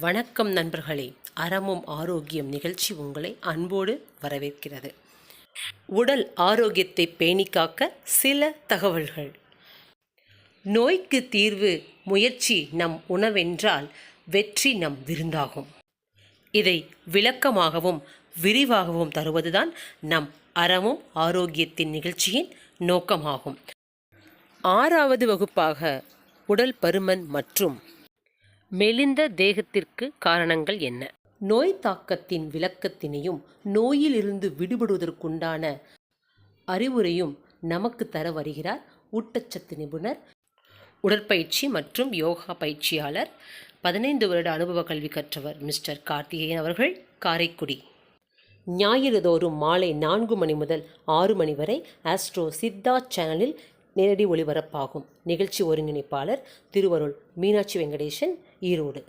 வணக்கம் நண்பர்களே. அறமும் ஆரோக்கியம் நிகழ்ச்சி உங்களை அன்போடு வரவேற்கிறது. உடல் ஆரோக்கியத்தை பேணி காக்க சில தகவல்கள். நோய்க்கு தீர்வு முயற்சி நம் உணவென்றால் வெற்றி நம் விருந்தாகும். இதை விளக்கமாகவும் விரிவாகவும் தருவதுதான் நம் அறமும் ஆரோக்கியத்தின் நிகழ்ச்சியின் நோக்கமாகும். ஆறாவது வகுப்பாக உடல் பருமன் மற்றும் மெலிந்த தேகத்திற்கு காரணங்கள் என்ன? நோய் தாக்கத்தின் விளக்கத்தினையும் நோயிலிருந்து விடுபடுவதற்குண்டான அறிவுரையும் நமக்கு தர வருகிறார் ஊட்டச்சத்து நிபுணர் உடற்பயிற்சி மற்றும் யோகா பயிற்சியாளர் பதினைந்து வருட அனுபவ கல்வி கற்றவர் மிஸ்டர் கார்த்திகேயன் அவர்கள் காரைக்குடி. ஞாயிறுதோறும் மாலை நான்கு மணி முதல் ஆறு மணி வரை ஆஸ்ட்ரோ சித்தா சேனலில் நேரடி ஒளிபரப்பாகும். நிகழ்ச்சி ஒருங்கிணைப்பாளர் திருவருள் மீனாட்சி வெங்கடேசன் ஈரோடு.